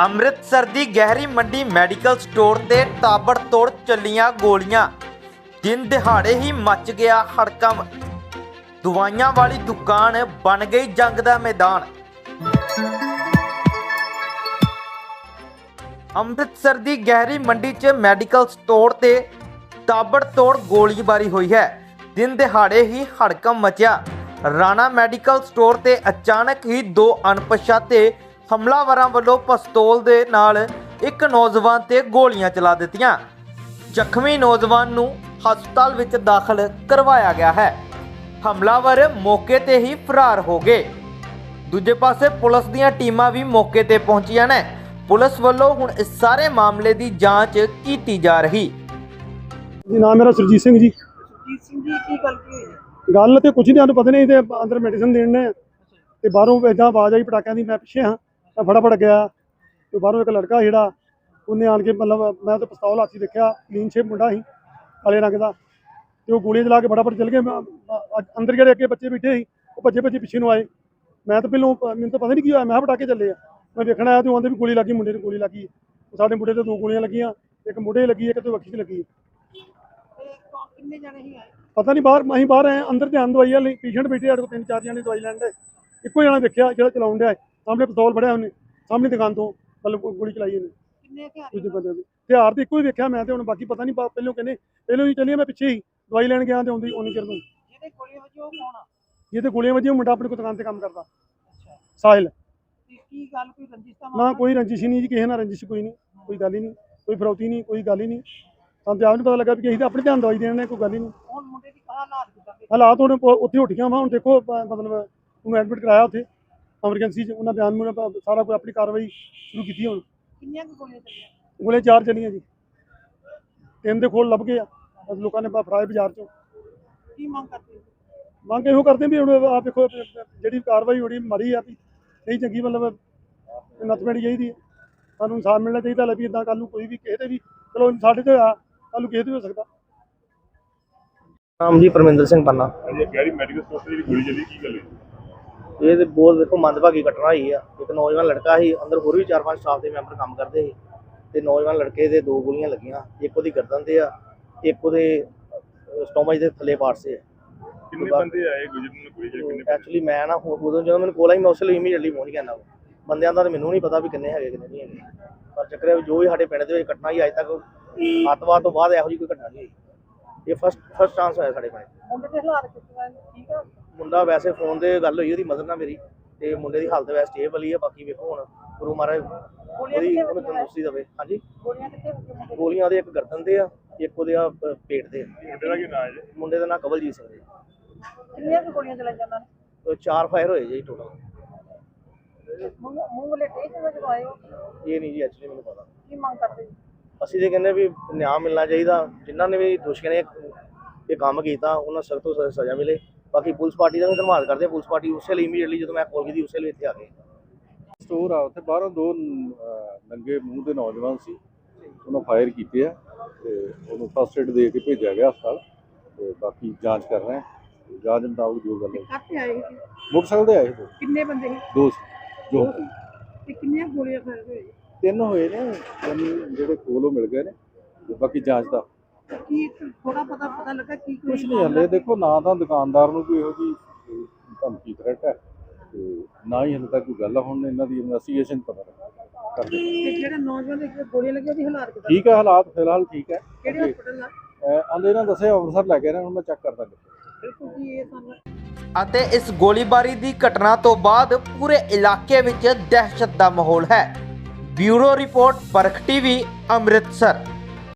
ਅੰਮ੍ਰਿਤਸਰ ਦੀ ਗਹਿਰੀ ਮੰਡੀ medical store ਤੇ ਤਾਬੜਤੋੜ ਚੱਲੀਆਂ ਗੋਲੀਆਂ। ਦਿਨ ਦਿਹਾੜੇ ਹੀ ਮੱਚ ਗਿਆ ਹੜਕੰਮ ਦਵਾਈਆਂ ਵਾਲੀ ਦੁਕਾਨ ਬਣ ਗਈ ਜੰਗ ਦਾ ਮੈਦਾਨ। ਅੰਮ੍ਰਿਤਸਰ ਦੀ ਗਹਿਰੀ ਮੰਡੀ 'ਚ ਮੈਡੀਕਲ ਸਟੋਰ ਤੇ ਤਾਬੜਤੋੜ ਗੋਲੀਬਾਰੀ ਹੋਈ ਹੈ। ਦਿਨ ਦਿਹਾੜੇ ਹੀ ਹੜਕਮ ਮਚਿਆ। ਰਾਣਾ ਮੈਡੀਕਲ ਸਟੋਰ ਤੇ ਅਚਾਨਕ ਹੀ ਦੋ ਅਣਪਛਾਤੇ ਹਮਲਾਵਰਾਂ ਵੱਲੋਂ ਪਿਸਤੌਲ ਦੇ ਨਾਲ ਇੱਕ ਨੌਜਵਾਨ ਤੇ ਗੋਲੀਆਂ ਚਲਾ ਦਿੱਤੀਆਂ। ਜ਼ਖਮੀ ਨੌਜਵਾਨ ਨੂੰ ਹਸਪਤਾਲ ਵਿੱਚ ਦਾਖਲ ਕਰਵਾਇਆ ਗਿਆ ਹੈ। ਹਮਲਾਵਰ ਮੌਕੇ ਤੇ ਹੀ ਫਰਾਰ ਹੋ ਗਏ। ਦੂਜੇ ਪਾਸੇ ਪੁਲਿਸ ਦੀਆਂ ਟੀਮਾਂ ਵੀ ਮੌਕੇ ਤੇ ਪਹੁੰਚੀਆਂ ਨੇ। ਪੁਲਿਸ ਵੱਲੋਂ ਹੁਣ ਇਸ ਸਾਰੇ ਮਾਮਲੇ ਦੀ ਜਾਂਚ ਕੀਤੀ ਜਾ ਰਹੀ। ਜੀ ਨਾਮ ਮੇਰਾ ਸੁਰਜੀਤ ਸਿੰਘ ਜੀ। ਜੀਤ ਸਿੰਘ ਜੀ ਕੀ ਗੱਲ ਕੀ ਹੋਈ ਹੈ? ਗੱਲ ਤੇ ਕੁਝ ਨਹੀਂ ਸਾਨੂੰ ਪਤਾ ਨਹੀਂ ਤੇ ਅੰਦਰ ਮੈਡੀਸਨ ਦੇਣ ਨੇ। ਤੇ ਬਾਹਰੋਂ ਏਦਾਂ ਆਵਾਜ਼ ਆਈ ਪਟਾਕਿਆਂ ਦੀ ਮੈਂ ਪਿੱਛੇ ਹਾਂ। ਮੈਂ ਫਟਾਫਟ ਗਿਆ ਤੇ ਬਾਹਰੋਂ ਇੱਕ ਲੜਕਾ ਜਿਹੜਾ ਉਹਨੇ ਆਣ ਕੇ ਮਤਲਬ ਮੈਂ ਤਾਂ ਪਿਸਤੌਲ ਹੱਥੀ ਦੇਖਿਆ ਕਲੀਨ ਸ਼ੇਪ ਮੁੰਡਾ ਸੀ ਕਾਲੇ ਰੰਗ ਦਾ। ਤੇ ਉਹ ਗੋਲੀ ਚਲਾ ਕੇ ਫਟਾਫਟ ਚਲ ਗਏ ਅੰਦਰ ਜਿਹੜੇ ਅੱਗੇ ਬੱਚੇ ਬੈਠੇ ਸੀ ਉਹ ਭੱਜੇ ਭੱਜੇ ਪਿੱਛੇ ਨੂੰ ਆਏ। ਮੈਂ ਤਾਂ ਪਹਿਲਾਂ ਮੈਨੂੰ ਤਾਂ ਪਤਾ ਨਹੀਂ ਕੀ ਹੋਇਆ ਮੈਂ ਕਿਹਾ ਪਟਾਕੇ ਚੱਲੇ ਆ। ਮੈਂ ਵੇਖਣ ਆਇਆ ਤੇ ਉਹਦੇ ਵੀ ਗੋਲੀ ਲੱਗੀ ਮੁੰਡੇ ਨੂੰ ਗੋਲੀ ਲੱਗੀ। ਸਾਡੇ ਮੁੰਡੇ ਤੇ ਦੋ ਗੋਲੀਆਂ ਲੱਗੀਆਂ ਇੱਕ ਮੁੰਡੇ ਲੱਗੀ ਇੱਕ ਤੇ ਵੱਖੀ 'ਚ ਲੱਗੀ। ਕਿੰਨੇ ਜਣੇ ਹੀ ਆਏ ਪਤਾ ਨਹੀਂ ਬਾਹਰ ਅਸੀਂ ਬਾਹਰ ਆਏ ਹਾਂ, ਅੰਦਰ ਧਿਆਨ ਦਵਾਈ ਵਾਲੇ ਪੇਸ਼ੈਂਟ ਬੈਠੇ ਸਾਡੇ ਕੋਲ ਤਿੰਨ ਚਾਰ ਜਣੇ ਦਵਾਈ ਲੈਣ ਦੇ। ਇੱਕੋ ਜਣਾ ਵੇਖਿਆ ਜਿਹੜਾ ਚਲਾਉਣ ਡਿਆ ਸਾਹਮਣੇ ਪਿਸਤੌਲ ਫੜਿਆ ਉਹਨੇ ਸਾਹਮਣੇ ਦੁਕਾਨ ਤੋਂ ਮਤਲਬ ਗੋਲੀ ਚਲਾਈ ਉਹਨੇ। ਕਿੰਨੇ ਹਥਿਆਰ ਬੰਦੇ ਦੇ। ਹਥਿਆਰ ਤੇ ਇੱਕੋ ਹੀ ਵੇਖਿਆ ਮੈਂ ਤੇ ਹੁਣ ਬਾਕੀ ਪਤਾ ਨਹੀਂ ਪਹਿਲੋਂ ਕਹਿੰਦੇ ਪਹਿਲੋਂ ਹੀ ਚੱਲੀ ਮੈਂ ਪਿੱਛੇ ਹੀ ਦਵਾਈ ਲੈਣ ਗਿਆ ਤੇ ਆਉਂਦੀ ਉਹਨੀ ਚਿਰ ਨੂੰ ਜਿਹਦੇ ਗੋਲੀਆਂ ਵੱਜੀਆਂ ਉਹ ਕੌਣ ਆ? ਜੇ ਤੇ ਗੋਲੀਆਂ ਵੱਜੀਆਂ ਉਹ ਮੁੰਡਾ ਆਪਣੀ ਕੋਈ ਦੁਕਾਨ ਤੇ ਕੰਮ ਕਰਦਾ। ਅੱਛਾ। ਸਾਹਿਲ। ਤੇ ਕੀ ਗੱਲ ਕੋਈ ਰੰਜਿਸ਼ਤਾ ਨਾ ਕੋਈ ਰੰਜਿਸ਼ ਨਹੀਂ ਜੀ ਕਿਸੇ ਨਾਲ ਰੰਜਿਸ਼ ਕੋਈ ਨਹੀਂ ਕੋਈ ਗੱਲ ਹੀ ਨਹੀਂ ਕੋਈ ਫਰੌਤੀ ਨਹੀਂ ਕੋਈ ਗੱਲ ਹੀ ਨਹੀਂ। ਸਾਨੂੰ ਤੇ ਆਪ ਨਹੀਂ ਪਤਾ ਲੱਗਾ ਵੀ ਅਸੀਂ ਤਾਂ ਆਪਣੇ ਧਿਆਨ ਦਵਾਈ ਦੇਣ ਨੇ ਕੋਈ ਗੱਲ ਹੀ ਨਹੀਂ। ਹੁਣ ਮੁੰਡੇ ਦੀ ਕਹਾ ਹਾਲਾਤ ਕਿਦਾਂ ਦੇ? ਹਾਲਾਤ ਹੁਣ ਉੱਥੇ ਉੱਠ ਗਿਆ ਵਾ ਹੁਣ ਦੇਖੋ ਮਤਲਬ ਉਹਨੂੰ ਐਡਮਿਟ ਕਰਾਇਆ ਉੱਥੇ। ਐਮਰਜੈਂਸੀ 'ਚ ਉਹਨਾਂ ਬਿਆਨ ਨੂੰ ਸਾਰਾ ਕੋਈ ਆਪਣੀ ਕਾਰਵਾਈ ਸ਼ੁਰੂ ਕੀਤੀ ਹੁਣ। ਕਿੰਨੀਆਂ ਕੁ ਗੋਲੀਆਂ ਚੱਲੀਆਂ? ਗੋਲੇ ਚਾਰ ਚੱਲੀਆਂ ਜੀ। ਤਿੰਨ ਦੇ ਖੋਲ ਲੱਭ ਗਏ ਆ। ਲੋਕਾਂ ਨੇ ਫੜਾਏ ਬਾਜ਼ਾਰ 'ਚੋਂ। ਕੀ ਮੰਗ ਕਰਦੇ ਹੋ? ਮੰਗ ਇਹੋ ਕਰਦੇ ਵੀ ਹੁਣ ਆਪ ਦੇਖੋ ਜਿਹੜੀ ਕਾਰਵਾਈ ਹੋਣੀ ਮਾਰੀ ਆ ਵੀ ਨਹੀਂ ਚੰਗੀ ਮਤਲਬ ਨੱਥ ਪੈਣੀ ਚਾਹੀਦੀ ਹੈ। ਸਾਨੂੰ ਇਨਸਾਫ ਮਿਲਣਾ ਚਾਹੀਦਾ ਲੈ ਵੀ ਇਦਾਂ ਕੱਲ ਨੂੰ ਕੋਈ ਵੀ ਕਿਸੇ ਤੇ ਵੀ ਚਲੋ ਸਾਡੇ ਤੇ ਹੋਇਆ ਕੱਲ ਨੂੰ ਕਿਸੇ ਤੇ ਵੀ ਹੋ ਸਕਦਾ। ਨਾਮ ਜੀ ਪਰਮਿੰਦਰ ਸਿੰਘ ਪੰਨਾ। ਅਜੇ ਗੈਰੀ ਮੈਡੀਕਲ ਸਟੋਰ ਤੇ ਜਿਹੜੀ ਗੋਲੀ ਚੱਲੀ ਕੀ ਗੱਲ ਹੋਈ? ਇਹ ਤੇ ਬਹੁਤ ਵੇਖੋ ਮੰਦਭਾਗੀ ਘਟਨਾ ਹੋਈ ਆ। ਇੱਕ ਨੌਜਵਾਨ ਲੜਕਾ ਸੀ ਅੰਦਰ ਹੋਰ ਵੀ ਚਾਰ ਪੰਜ ਸਟਾਫ ਦੇ ਮੈਂਬਰ ਕੰਮ ਕਰਦੇ ਸੀ। ਤੇ ਨੌਜਵਾਨ ਲੜਕੇ ਦੇ ਦੋ ਗੋਲੀਆਂ ਲੱਗੀਆਂ ਇੱਕ ਉਹਦੀ ਗਰਦਨ ਤੇ ਆ ਇੱਕ ਉਹਦੇ ਸਟੋਮਚ ਦੇ ਥੱਲੇ ਪਾਰਟ 'ਤੇ ਕਿੰਨੇ ਬੰਦੇ ਆਏ ਗੁਜਰਨ ਨੂੰ ਗੋਲੀ ਚੱਲੀ ਕਿੰਨੇ ਐਕਚੁਅਲੀ ਮੈਂ ਨਾ ਉਦੋਂ ਜਦੋਂ ਮੈਨੂੰ ਕੋਲ ਆਈ ਮੈਂ ਉਸ ਲਈ ਇਮੀਡੀਏਟਲੀ ਪਹੁੰਚ ਗਿਆ ਨਾ ਬੰਦਿਆਂ ਦਾ ਤਾਂ ਮੈਨੂੰ ਨਹੀਂ ਪਤਾ ਵੀ ਕਿੰਨੇ ਹੈਗੇ ਕਿੰਨੇ ਨਹੀਂ ਹੈਗੇ। ਪਰ ਚੱਕਰ ਜੋ ਵੀ ਸਾਡੇ ਪਿੰਡ ਦੇ ਵਿੱਚ ਘਟਨਾ ਹੀ ਅੱਜ ਤੱਕ ਅੱਤਵਾਦ ਤੋਂ ਬਾਅਦ ਇਹੋ ਜਿਹੀ ਕੋਈ ਘਟਨਾ ਨਹੀਂ ਹੋਈ। ਇਹ ਫਸਟ ਫਸਟ ਚਾਂਸ ਹੋਇਆ ਸਾਡੇ ਪਿੰਡ। ਮੁੰਡੇ ਦੇ ਹਾਲਾਤ ਠੀਕ ਆ? ਮੁੰਡਾ ਵੈਸੇ ਫੋਨ ਤੇ ਗੱਲ ਹੋਈ ਉਹਦੀ ਮਦਰ ਨਾਲ ਮੇਰੀ ਤੇ ਮੁੰਡੇ ਦੀ ਹਾਲਤ ਵੈਸੇ ਸਟੇਬਲ ਹੀ ਆ ਬਾਕੀ ਵੇਖੋ ਹੁਣ ਗੁਰੂ ਮਹਾਰਾਜ ਗੋਲੀਆਂ ਉਹਦੀ ਉਹਨੂੰ ਤੰਦਰੁਸਤੀ ਦੇਵੇ ਹਾਂਜੀ? ਗੋਲੀਆਂ ਕਿੱਥੇ ਵੱਜੀਆਂ? ਮੁੰਡੇ ਦੇ? ਗੋਲੀਆਂ ਉਹਦੇ ਇੱਕ ਗਰਦਨ ਤੇ ਆ ਇੱਕ ਉਹਦੇ ਆ ਪੇਟ ਤੇ ਆ। ਮੁੰਡੇ ਦਾ ਕੀ ਨਾਂ ਹੈ ਜੀ? ਮੁੰਡੇ ਦਾ ਨਾਂ ਕਵਲਜੀਤ ਸਿੰਘ ਜੀ। ਕਿੰਨੀਆਂ ਕੁ ਗੋਲੀਆਂ ਚਲਾਈਆਂ ਉਹਨਾਂ ਨੇ? ਚਾਰ ਫਾਇਰ ਹੋਏ ਜੀ ਟੋਟਲ ਮੂੰਹ ਮੂੰਹ ਵਾਲੇ ਟੇਕ ਜਦੋਂ ਆਏ ਹੋ ਇਹ ਨਹੀਂ ਜੀ ਐਕਚੁਅਲੀ ਮੈਨੂੰ ਪਤਾ। ਕੀ ਮੰਗ ਕਰਦੇ ਜੀ? ਅਸੀਂ ਤੇ ਕਹਿੰਦੇ ਵੀ ਨਿਆਂ ਮਿਲਣਾ ਚਾਹੀਦਾ। ਜਿਨ੍ਹਾਂ ਨੇ ਵੀ ਦੋਸ਼ੀਆਂ ਨੇ ਇਹ ਕੰਮ ਕੀਤਾ ਉਹਨਾਂ ਸਖਤ ਤੋਂ ਸਖਤ ਸਜ਼ਾ ਮਿਲੇ। ਬਾਕੀ ਪੁਲਿਸ ਪਾਰਟੀ ਦਾ ਵੀ ਧੰਨਵਾਦ ਕਰਦੇ ਹਾਂ। ਪੁਲਿਸ ਪਾਰਟੀ ਉਸੇ ਲਈ ਇਮੀਡੀਏਟਲੀ ਜਦੋਂ ਮੈਂ ਕਾਲ ਕੀਤੀ ਉਸੇ ਲਈ ਇੱਥੇ ਆ ਗਏ। ਸਟੋਰ ਆ ਉੱਥੇ ਬਾਹਰੋਂ ਦੋ ਅਹ, ਨੰਗੇ ਮੂੰਹ ਦੇ ਨੌਜਵਾਨ ਸੀ। ਉਹਨਾਂ ਫਾਇਰ ਕੀਤੇ ਆ ਤੇ ਉਹਨੂੰ ਫਸਟ ਏਡ ਦੇ ਕੇ ਭੇਜਿਆ ਗਿਆ ਹਸਪਤਾਲ। ਤੇ ਬਾਕੀ ਜਾਂਚ ਕਰ ਰਹੇ ਆ ਜਾਂਚ ਮੁਤਾਬਕ ਜੋ ਗੱਲ ਹੈ। ਆਏ ਸੀ? ਮੋਟਰਸਾਈਕਲ ਤੇ ਆਏ ਦੋ ਕਿੰਨੇ ਬੰਦੇ ਸੀ? ਦੋ ਸੀ, ਜੋ ਤੇ ਕਿੰਨੀਆਂ ਗੋਲੀਆਂ ਫਾਇਰ ਹੋਏ ਤਿੰਨ ਹੋਏ ਨੇ। ਤਿੰਨ ਜਿਹੜੇ ਕੋਲੋਂ ਮਿਲ ਗਏ ਨੇ। ਤੇ ਬਾਕੀ ਜਾਂਚ ਦਾ ਕੀ ਥੋੜਾ ਪਤਾ ਪਤਾ ਲੱਗਾ ਕੀ ਕੋਈ ਕੁਝ ਨਹੀਂ ਹਲੇ ਦੇਖੋ ਨਾ ਤਾਂ ਦੁਕਾਨਦਾਰ ਨੂੰ ਕੋਈ ਇਹੋ ਜੀ ਧਮਕੀ ਥ੍ਰੈਟ ਹੈ ਤੇ ਨਾ ਹੀ ਹਲੇ ਤੱਕ ਕੋਈ ਗੱਲ ਆ, ਹੁਣ ਇਹਨਾਂ ਦੀ ਇਨਵੈਸਟੀਗੇਸ਼ਨ ਪਤਾ ਲੱਗਾ। ਕਰਦੇ ਤੇ ਜਿਹੜਾ ਨੌਜਵਾਨ ਦੇ ਗੋਲੀਆਂ ਲੱਗੀਆਂ ਉਹਦੀ ਹਾਲਾਤ ਕਿਦਾਂ? ਠੀਕ ਹੈ ਹਾਲਾਤ ਫਿਲਹਾਲ ਠੀਕ ਹੈ। ਕਿਹੜੇ ਹਸਪਤਾਲ ਆ? ਆਂਦੇ ਇਹਨਾਂ ਦੱਸਿਆ ਅੰਮ੍ਰਿਤਸਰ ਲੈ ਕੇ ਨੇ ਹੁਣ ਮੈਂ ਚੈੱਕ ਕਰਦਾ ਬਿਲਕੁਲ ਜੀ ਇਹ ਸਾਨੂੰ ਅਤੇ ਇਸ ਗੋਲੀਬਾਰੀ ਦੀ ਘਟਨਾ ਤੋਂ ਬਾਅਦ ਪੂਰੇ ਇਲਾਕੇ ਵਿੱਚ ਦਹਿਸ਼ਤ ਦਾ ਮਾਹੌਲ ਹੈ। Bureau report Parakh TV Amritsar.